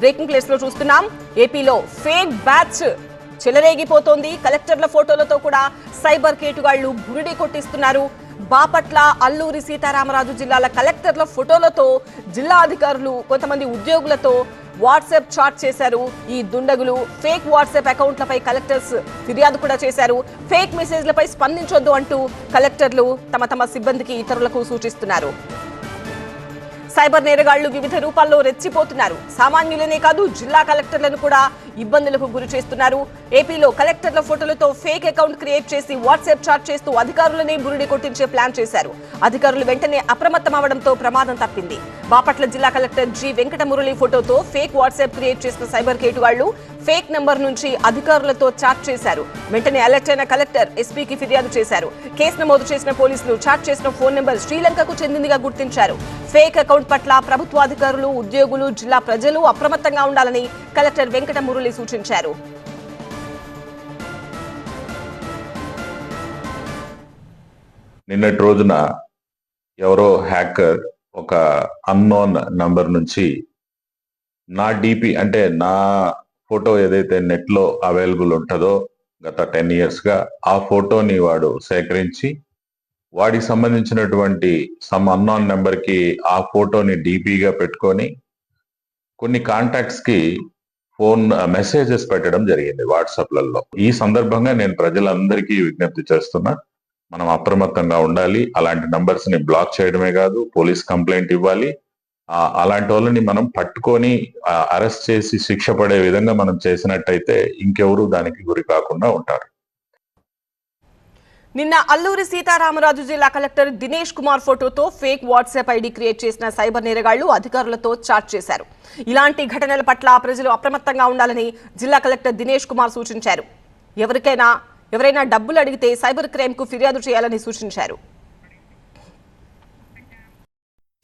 Breaking ప్లేస్లో చూస్తున్నాం. ఏపీలో ఫేక్ బ్యాచ్ చెలరేగిపోతోంది. కలెక్టర్ల ఫోటోలతో కూడా సైబర్ కేటుగాళ్ళు బురిడి కొట్టిస్తున్నారు. బాపట్ల అల్లూరి సీతారామరాజు జిల్లాల కలెక్టర్ల ఫోటోలతో జిల్లా అధికారులు కొంతమంది ఉద్యోగులతో వాట్సాప్ చాట్ చేశారు. ఈ దుండగులు ఫేక్ వాట్సాప్ అకౌంట్లపై కలెక్టర్స్ ఫిర్యాదు కూడా చేశారు. ఫేక్ మెసేజ్లపై స్పందించొద్దు అంటూ కలెక్టర్లు తమ తమ సిబ్బందికి ఇతరులకు సూచిస్తున్నారు. సైబర్ నేరగాళ్ళు వివిధ రూపాల్లో రెచ్చిపోతున్నారు. సామాన్యులనే కాదు జిల్లా కలెక్టర్లను కూడా ఇబ్బందులకు గురి చేస్తున్నారు. ఏపీలో కలెక్టర్ల ఫోటోలతో ఫేక్ అకౌంట్ క్రియేట్ చేసి వాట్సాప్ చాట్ చేస్తూ అధికారులనే బురిడి కొట్టించే ప్లాన్ చేశారు. అధికారులు వెంటనే అప్రమత్తం అవడంతో ప్రమాదం తప్పింది. బాపట్ల జిల్లా కలెక్టర్ జి వెంకటమురళి ఫోటోతో ఫేక్ వాట్సాప్ క్రియేట్ చేసిన సైబర్ కేటుగాళ్ళు ఫేక్ నంబర్ నుంచి అధికారులతో చాట్ చేశారు. వెంటనే అలర్ట్ అయిన కలెక్టర్ ఎస్పీకి ఫిర్యాదు చేశారు. కేసు నమోదు చేసిన పోలీసులు చాట్ చేసిన ఫోన్ నెంబర్ శ్రీలంకకు చెందిందిగా గుర్తించారు. ఫేక్ అకౌంట్ పట్ల ప్రభుత్వాధికారులు ఉద్యోగులు జిల్లా ప్రజలు అప్రమత్తంగా ఉండాలని కలెక్టర్ వెంకట మురళి సూచించారు. నిన్నటి రోజున ఎవరో హ్యాకర్ ఒక అన్నోన్ నంబర్ నుంచి నా డిపి అంటే నా ఫోటో ఏదైతే నెట్లో అవైలబుల్ ఉంటుందో గత టెన్ ఇయర్స్గా ఆ ఫోటోని వాడు సేకరించి వాడికి సంబంధించినటువంటి సమ్ అన్నోన్ నెంబర్కి ఆ ఫోటోని డీపీగా పెట్టుకొని కొన్ని కాంటాక్ట్స్కి ఫోన్ మెసేజెస్ పెట్టడం జరిగింది వాట్సాప్లలో. ఈ సందర్భంగా నేను ప్రజలందరికీ విజ్ఞప్తి చేస్తున్నా మనం అప్రమత్తంగా ఉండాలి అలాంటి నంబర్స్ని బ్లాక్ చేయడమే కాదు పోలీస్ కంప్లైంట్ ఇవ్వాలి అలాంటి వాళ్ళని మనం పట్టుకొని అరెస్ట్ చేసి శిక్ష పడే విధంగా మనం చేసినట్టయితే ఇంకెవరు దానికి గురి కాకుండా ఉంటారు. నిన్న అల్లూరి సీతారామరాజు జిల్లా కలెక్టర్ దినేష్ కుమార్ ఫోటోతో ఫేక్ వాట్సాప్ ఐడి క్రియేట్ చేసిన సైబర్ నేరగాళ్ళు అధికారులతో చాట్ చేశారు. ఇలాంటి ఘటనల పట్ల ప్రజలు అప్రమత్తంగా ఉండాలని జిల్లా కలెక్టర్ దినేష్ కుమార్ సూచించారు. ఎవరికైనా ఎవరైనా డబ్బులు అడిగితే సైబర్ క్రైమ్కు ఫిర్యాదు చేయాలని సూచించారు.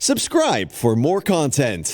Subscribe for more content.